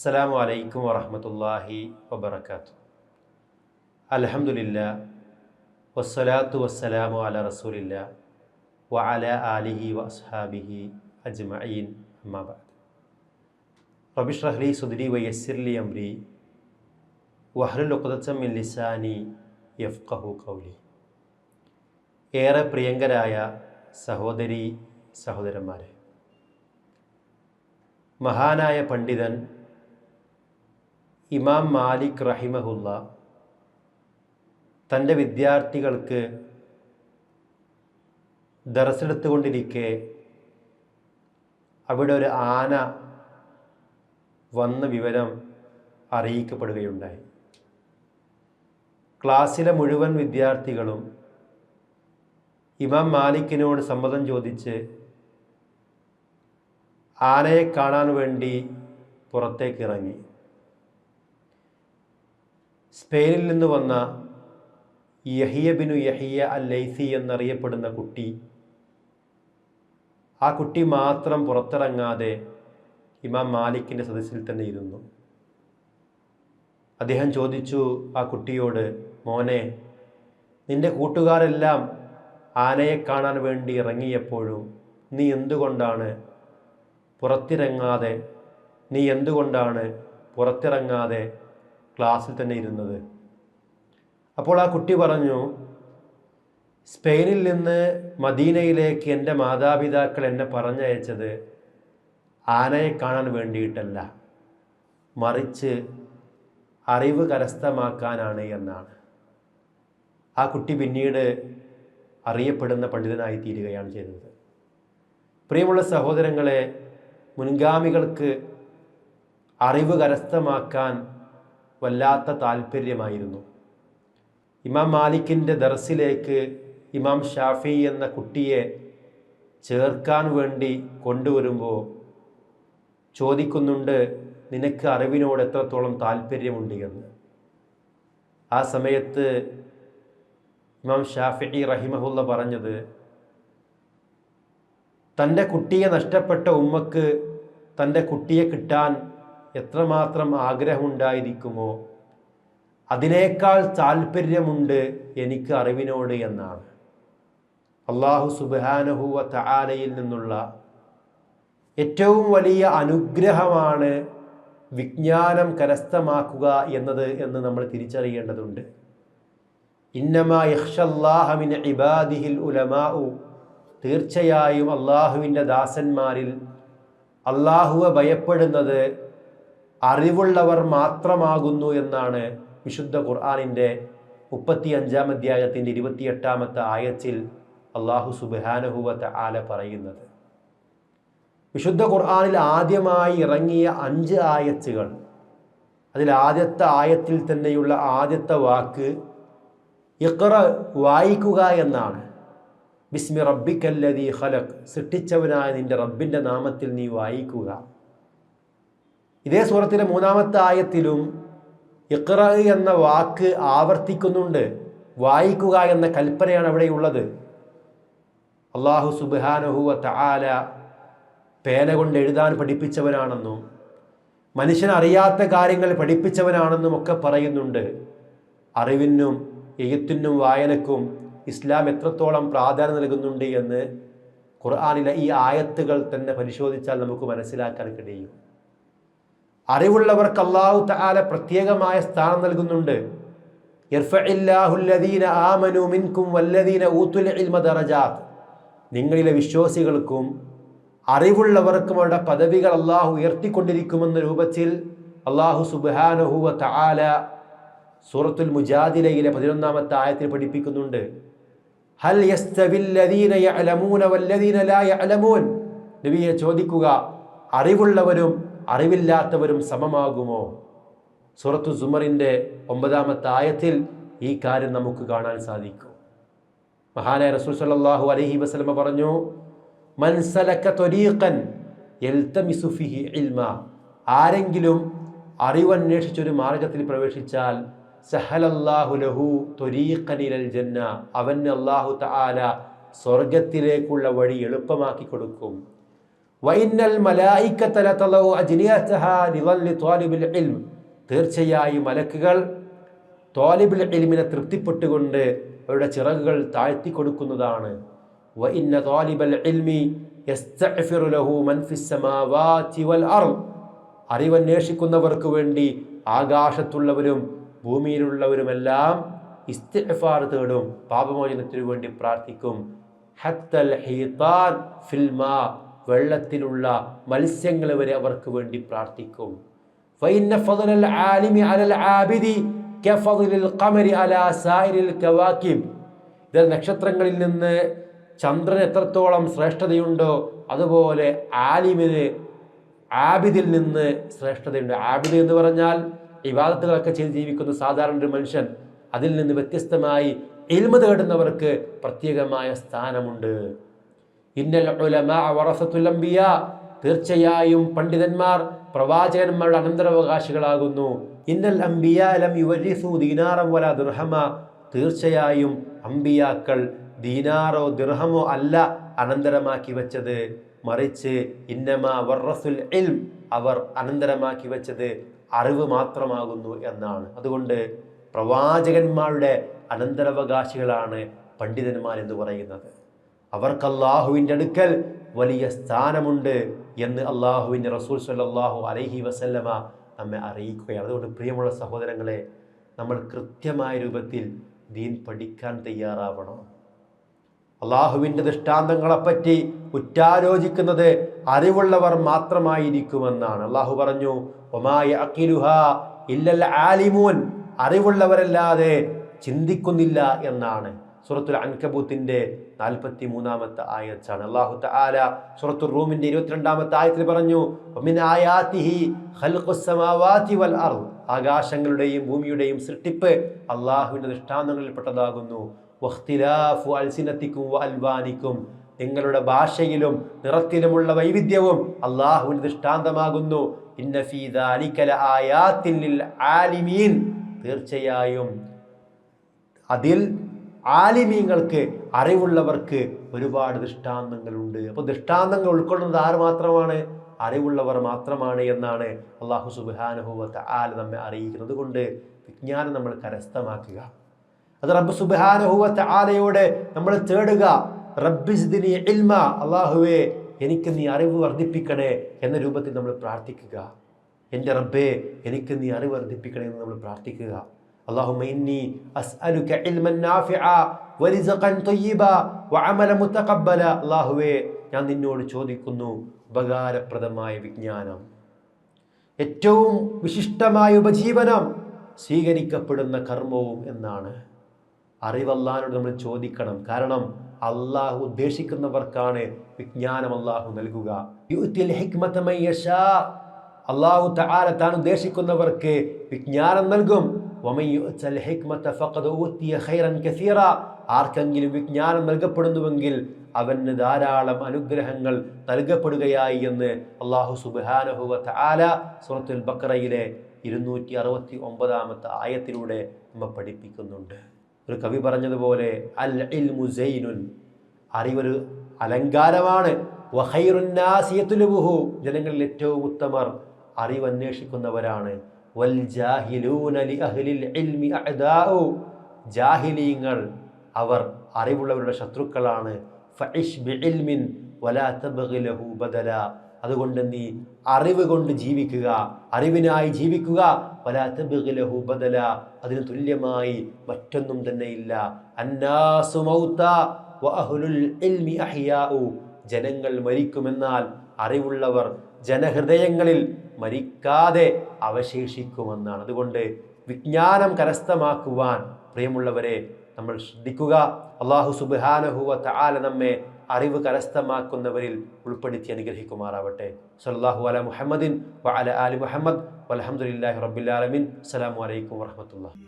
അസ്സലാമു അലൈക്കും വറഹമത്തല്ലാഹി വബർക്കാത്തു അലഹമുല്ല വസ്സലാത്തു വസ്സലാമു അല റസൂലില്ല വ അല ആലിഹി വസ്ഹാബിഹി അജ്മഈൻ അമ്മാബാദ് റബിഷ്റഹ്ലി സുദ്രി വയസ്സിർലി യസ്സിർലി അംരി വഹ്ലുൽ ലിസാനി യഫ്ഖഹു കൗലി ഏറെ പ്രിയങ്കരായ സഹോദരി സഹോദരന്മാരെ മഹാനായ പണ്ഡിതൻ ഇമാം മാലിക് റഹിമഹുല്ല തന്റെ വിദ്യാർത്ഥികൾക്ക് ദറസെടുത്തുകൊണ്ടിരിക്കെ അവിടെ ഒരു ആന വന്ന വിവരം അറിയിക്കപ്പെടുകയുണ്ടായി. ക്ലാസ്സിലെ മുഴുവൻ വിദ്യാർത്ഥികളും ഇമാം മാലിക്കിനോട് സമ്മതം ചോദിച്ച് ആനയെ കാണാൻ വേണ്ടി പുറത്തേക്ക് ഇറങ്ങി. സ്പെയിനിൽ നിന്ന് വന്ന Yahya bin Yahya al Laythi എന്നറിയപ്പെടുന്ന കുട്ടി ആ കുട്ടി മാത്രം പുറത്തിറങ്ങാതെ ഇമാം മാലിക്കിന്റെ സദസ്സിൽ തന്നെ ഇരുന്നു. അദ്ദേഹം ചോദിച്ചു ആ കുട്ടിയോട് മോനെ നിന്റെ കൂട്ടുകാരെല്ലാം ആനയെ കാണാൻ വേണ്ടി ഇറങ്ങിയപ്പോഴും നീ എന്തുകൊണ്ടാണ് പുറത്തിറങ്ങാതെ നീ എന്തുകൊണ്ടാണ് പുറത്തിറങ്ങാതെ ക്ലാസ്സിൽ തന്നെ ഇരുന്നത്. അപ്പോൾ ആ കുട്ടി പറഞ്ഞു സ്പെയിനിൽ നിന്ന് മദീനയിലേക്ക് എന്റെ മാതാപിതാക്കൾ എന്നെ പറഞ്ഞയച്ചത് ആനയെ കാണാൻ വേണ്ടിയിട്ടല്ല. മറിച്ച് അറിവ് കരസ്ഥമാക്കാനാണ് എന്നാണ്. ആ കുട്ടി പിന്നീട് അറിയപ്പെടുന്ന പണ്ഡിതനായി തീരുകയാണ് ചെയ്തത്. പ്രിയമുള്ള സഹോദരങ്ങളെ മുൻഗാമികൾക്ക് അറിവ് കരസ്ഥമാക്കാൻ വല്ലാത്ത താല്പര്യമായിരുന്നു. ഇമാം മാലിക്കിന്റെ ദർസിലേക്ക് ഇമാം ഷാഫി എന്ന കുട്ടിയെ ചേർക്കാൻ വേണ്ടി കൊണ്ടുവരുമ്പോൾ ചോദിക്കുന്നുണ്ട് നിനക്ക് അറിവിനോട് എത്രത്തോളം താല്പര്യമുണ്ട്? എന്ന്. ആ സമയത്ത് ഇമാം ഷാഫി റഹിമഹുല്ല പറഞ്ഞത് തന്റെ കുട്ടിയെ നഷ്ടപ്പെട്ട ഉമ്മക്ക് തന്റെ കുട്ടിയെ കിട്ടാൻ എത്രമാത്രം ആഗ്രഹമുണ്ടായിരിക്കുമോ അതിനേക്കാൾ താല്പര്യമുണ്ട് എനിക്ക് അറിവിനോട് എന്നാണ്. അള്ളാഹു സുബാനഹുവ തആലയിൽ നിന്നുള്ള ഏറ്റവും വലിയ അനുഗ്രഹമാണ് വിജ്ഞാനം കരസ്ഥമാക്കുക എന്നത് എന്ന് നമ്മൾ തിരിച്ചറിയേണ്ടതുണ്ട്. ഇന്നമാ യഹ്ഷല്ലാഹമിൻ ഇബാദിഹിൽ ഉലമാഉ. തീർച്ചയായും അള്ളാഹുവിന്റെ ദാസന്മാരിൽ അള്ളാഹുവെ ഭയപ്പെടുന്നത് അറിവുള്ളവർ മാത്രമാകുന്നു എന്നാണ് വിശുദ്ധ ഖുർആാനിന്റെ മുപ്പത്തി അഞ്ചാം അധ്യായത്തിന്റെ ഇരുപത്തിയെട്ടാമത്തെ ആയത്തിൽ അള്ളാഹു സുബാനഹുവത്ത് ആല പറയുന്നത്. വിശുദ്ധ ഖുർആാനിൽ ആദ്യമായി ഇറങ്ങിയ അഞ്ച് ആയത്തുകൾ അതിൽ ആദ്യത്തെ ആയത്തിൽ തന്നെയുള്ള ആദ്യത്തെ വാക്ക് ഇഖ്റ വായിക്കുക എന്നാണ്. ബിസ്മി റബ്ബിക്കല്ലതി ഹലക് സൃഷ്ടിച്ചവനായ നിന്റെ റബ്ബിന്റെ നാമത്തിൽ നീ വായിക്കുക. ഇതേ സൂറത്തിലെ മൂന്നാമത്തെ ആയത്തിലും ഇഖ്റ എന്ന വാക്ക് ആവർത്തിക്കുന്നുണ്ട്. വായിക്കുക എന്ന കൽപ്പനയാണ് അവിടെയുള്ളത്. അള്ളാഹു സുബാനഹുവ തആല പേന കൊണ്ട് എഴുതാൻ പഠിപ്പിച്ചവനാണെന്നും മനുഷ്യനറിയാത്ത കാര്യങ്ങൾ പഠിപ്പിച്ചവനാണെന്നും ഒക്കെ പറയുന്നുണ്ട്. അറിവിനും എഴുത്തിനും വായനക്കും ഇസ്ലാം എത്രത്തോളം പ്രാധാന്യം നൽകുന്നുണ്ട് എന്ന് ഖുർആാനിലെ ഈ ആയത്തുകൾ തന്നെ പരിശോധിച്ചാൽ നമുക്ക് മനസ്സിലാക്കാൻ കഴിയും. അറിവുള്ളവർക്ക് അള്ളാഹു താല പ്രത്യേകമായ സ്ഥാനം നൽകുന്നുണ്ട്. മിൻകും വല്ലദീന ഇൽമ നിങ്ങളിലെ വിശ്വാസികൾക്കും അറിവുള്ളവർക്കും അവരുടെ പദവികൾ അള്ളാഹു ഉയർത്തിക്കൊണ്ടിരിക്കുമെന്ന രൂപത്തിൽ അള്ളാഹു സുബാനഹുവ തആല സൂറത്തുൽ മുജാദിലയിലെ പതിനൊന്നാമത്തെ ആയത്തിൽ പഠിപ്പിക്കുന്നുണ്ട്. ഹൽ നബിയെ ചോദിക്കുക അറിവുള്ളവരും അറിവില്ലാത്തവരും സമമാകുമോ? സുറത്തു സുമറിന്റെ ഒമ്പതാമത്തെ ആയത്തിൽ ഈ കാര്യം നമുക്ക് കാണാൻ സാധിക്കും. മഹാനായ റസൂൽ സല്ലാഹു അലഹി വസ്ലമ പറഞ്ഞു മൻ സലക ത്വരീഖൻ യൽതമിസു ഫിഹി ഇൽമ. ആരെങ്കിലും അറിവന്വേഷിച്ചൊരു മാർഗത്തിൽ പ്രവേശിച്ചാൽ സഹലല്ലാഹു ലഹു ത്വരീഖനിലൽ ജന്ന. അവന് അല്ലാഹു തആല സ്വർഗത്തിലേക്കുള്ള വഴി എളുപ്പമാക്കി കൊടുക്കും. തീർച്ചയായും മലക്കുകൾ തോലിബിൾ ഇൽമിനെ തൃപ്തിപ്പെട്ടുകൊണ്ട് അവരുടെ ചിറകുകൾ താഴ്ത്തി കൊടുക്കുന്നതാണ്. അറിവന്വേഷിക്കുന്നവർക്ക് വേണ്ടി ആകാശത്തുള്ളവരും ഭൂമിയിലുള്ളവരുമെല്ലാം ഇസ്തിഗ്ഫാർ തേടും. പാപമോചനത്തിനു വേണ്ടി പ്രാർത്ഥിക്കും. ഹത്തൽ ഫിൽമാ വെള്ളത്തിലുള്ള മത്സ്യങ്ങൾ വരെ അവർക്ക് വേണ്ടി പ്രാർത്ഥിക്കും. നക്ഷത്രങ്ങളിൽ നിന്ന് ചന്ദ്രൻ എത്രത്തോളം ശ്രേഷ്ഠതയുണ്ടോ അതുപോലെ ആലിമിന് ആബിദിൽ നിന്ന് ശ്രേഷ്ഠതയുണ്ട്. ആബിദ് എന്ന് പറഞ്ഞാൽ വിവാദത്തുകളൊക്കെ ചെയ്ത് ജീവിക്കുന്ന സാധാരണ ഒരു മനുഷ്യൻ അതിൽ നിന്ന് വ്യത്യസ്തമായി എൽമ തേടുന്നവർക്ക് പ്രത്യേകമായ സ്ഥാനമുണ്ട്. തീർച്ചയായും പണ്ഡിതന്മാർ പ്രവാചകന്മാരുടെ അനന്തരാവകാശികളാകുന്നു. ഇന്നൽ അംബിയ ലം തീർച്ചയായും അംബിയാക്കൾ ദീനാറോ ദിർഹമോ അല്ല അനന്തരമാക്കി വെച്ചത്. മറിച്ച് ഇന്നമ വർറസുൽ അവർ അനന്തരമാക്കി വെച്ചത് അറിവ് മാത്രമാകുന്നു എന്നാണ്. അതുകൊണ്ട് പ്രവാചകന്മാരുടെ അനന്തരാവകാശികളാണ് പണ്ഡിതന്മാർ എന്ന് പറയുന്നത്. അവർക്ക് അള്ളാഹുവിന്റെ അടുക്കൽ വലിയ സ്ഥാനമുണ്ട് എന്ന് അള്ളാഹുവിന്റെ റസൂൽ സല്ലാഹു അലൈഹി വസല്ലമ നമ്മെ അറിയിക്കുകയാണ്. അതുകൊണ്ട് പ്രിയമുള്ള സഹോദരങ്ങളെ നമ്മൾ കൃത്യമായ രൂപത്തിൽ ദീൻ പഠിക്കാൻ തയ്യാറാവണം. അള്ളാഹുവിന്റെ ദൃഷ്ടാന്തങ്ങളെപ്പറ്റി ഉറ്റാലോചിക്കുന്നത് അറിവുള്ളവർ മാത്രമായിരിക്കുമെന്നാണ്. അള്ളാഹു പറഞ്ഞു ഒമായ അക്കിലുഹ ഇല്ലൽ ആലിമൂൻ. അറിവുള്ളവരല്ലാതെ ചിന്തിക്കുന്നില്ല എന്നാണ്. സുറത്തുൽ അൻകബൂത്തിന്റെ നാൽപ്പത്തി മൂന്നാമത്തെ ആയത്താണ്. അള്ളാഹു താല സുറത്തുൽ റൂമിന്റെ ഇരുപത്തിരണ്ടാമത്തെ ആയത്തിൽ പറഞ്ഞു. ആകാശങ്ങളുടെയും ഭൂമിയുടെയും സൃഷ്ടിപ്പ് അള്ളാഹുവിന്റെ ദൃഷ്ടാന്തങ്ങളിൽപ്പെട്ടതാകുന്നു വഖ്തിലാഫു അൽസിനത്തിക്കും അൽവാനിക്കും. നിങ്ങളുടെ ഭാഷയിലും നിറത്തിലുമുള്ള വൈവിധ്യവും അള്ളാഹുവിന്റെ ദൃഷ്ടാന്തമാകുന്നു തീർച്ചയായും അതിൽ ആലിമീങ്ങൾക്ക് അറിവുള്ളവർക്ക് ഒരുപാട് ദൃഷ്ടാന്തങ്ങളുണ്ട്. അപ്പോൾ ദൃഷ്ടാന്തങ്ങൾ ഉൾക്കൊള്ളുന്നത് ആര് മാത്രമാണ്? അറിവുള്ളവർ മാത്രമാണ് എന്നാണ് അള്ളാഹു സുബാനുഭവത്തെ ആൽ നമ്മെ അറിയിക്കുന്നത് കൊണ്ട് വിജ്ഞാനം നമ്മൾ കരസ്ഥമാക്കുക. അത് റബ്ബ് സുബാനുഭവത്തെ ആലയോടെ നമ്മൾ തേടുക. റബ്ബിസ്ദിനി ഇൽമ അള്ളാഹുവേ എനിക്ക് നീ അറിവ് വർദ്ധിപ്പിക്കണേ എന്ന രൂപത്തിൽ നമ്മൾ പ്രാർത്ഥിക്കുക. എന്റെ റബ്ബേ എനിക്ക് നീ അറിവ് വർദ്ധിപ്പിക്കണേ എന്ന് നമ്മൾ പ്രാർത്ഥിക്കുക. اللهم إني أسألك علما نافعا ورزقا طيبا وعملا متقبلا അള്ളാഹുവേ ഞാൻ നിന്നോട് ചോദിക്കുന്നു ഉപകാരപ്രദമായ വിജ്ഞാനം ഏറ്റവും വിശിഷ്ടമായ ഉപജീവനം സ്വീകരിക്കപ്പെടുന്ന കർമ്മവും എന്നാണ് അറിവല്ലാനോട് നമ്മൾ ചോദിക്കണം കാരണം അള്ളാഹു ഉദ്ദേശിക്കുന്നവർക്കാണ് വിജ്ഞാനം അള്ളാഹു നൽകുക യുത്തിൽ ഹിക്മത മൻ യശാ. അള്ളാഹു തആല താൻ ഉദ്ദേശിക്കുന്നവർക്ക് വിജ്ഞാനം നൽകും ആർക്കെങ്കിലും വിജ്ഞാനം നൽകപ്പെടുന്നുവെങ്കിൽ അവന് ധാരാളം അനുഗ്രഹങ്ങൾ നൽകപ്പെടുകയായി എന്ന് അള്ളാഹു സുബ്ഹാനഹു വ തആല സൂറത്തുൽ ബഖറയിലെ ഇരുന്നൂറ്റി അറുപത്തി ഒമ്പതാമത്തെ ആയത്തിലൂടെ നമ്മ പഠിപ്പിക്കുന്നുണ്ട്. ഒരു കവി പറഞ്ഞതുപോലെ അൽ ഇൽമു സൈനുൻ. അറിവൊരു അലങ്കാരമാണ്. ജനങ്ങളിൽ ഏറ്റവും ഉത്തമർ അറിവ് അന്വേഷിക്കുന്നവരാണ് ജാഹിലീങ്ങൾ അവർ അറിവുള്ളവരുടെ ശത്രുക്കളാണ്. ബദല. അതുകൊണ്ട് നീ അറിവ് കൊണ്ട് ജീവിക്കുക. അറിവിനായി ജീവിക്കുക. ബദല. അതിന് തുല്യമായി മറ്റൊന്നും തന്നെ ഇല്ല. ജനങ്ങൾ മരിക്കുമെന്നാൽ അറിവുള്ളവർ ജനഹൃദയങ്ങളിൽ മരിക്കാതെ അവശേഷിക്കുമെന്നാണ്. അതുകൊണ്ട് വിജ്ഞാനം കരസ്ഥമാക്കുവാൻ പ്രിയമുള്ളവരെ നമ്മൾ ശ്രദ്ധിക്കുക. അള്ളാഹു സുബാനഹുവ താല നമ്മെ അറിവ് കരസ്ഥമാക്കുന്നവരിൽ ഉൾപ്പെടുത്തി അനുഗ്രഹിക്കുമാറാവട്ടെ. സല്ലാഹു അല മുഹമ്മദിൻ വ അല മുഹമ്മദ്. വൽഹംദുലില്ലാഹി റബ്ബിൽ ആലമീൻ. വലൈക്കും അലൈക്കും വറഹ്മത്തുള്ളാഹി.